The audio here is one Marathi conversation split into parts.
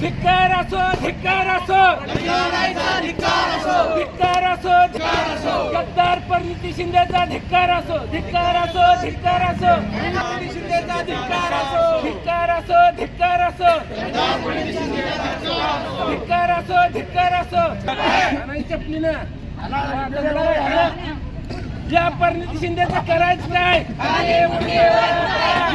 धिक्कार असो धिक्कार असो. धिक्कार असो गद्दार परिणिती शिंदेचा धिक्कार असो धिक्कार असो धिक्कार असो. शिंदेचा धिक्कार असो धिक्कार असो. धिक्कार असो धिक्कार असो. धिक्कार असो चपलीनं या परिणिती शिंदेचा करायचं काय?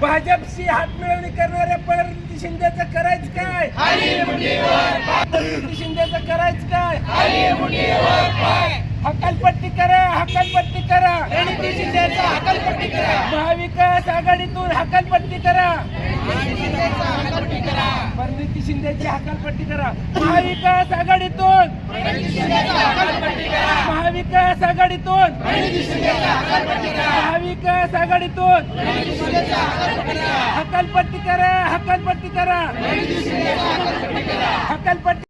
भाजपशी हात मिळवणी करणाऱ्या परिणिती शिंदेचं करायचं काय? परिणिती शिंदेचं करायचं काय? हकालपट्टी करा हकालपट्टी करा. परिणिती शिंदेचा हकालपट्टी करा. महाविकास आघाडीतून हकालपट्टी करा. परिणिती शिंदेची हकालपट्टी करा. महाविकास आघाडीतून महाविकास आघाडीतून महाविकास आघाडीतून हकालपट्टी करा हकालपट्टी करा. हकालपट्टी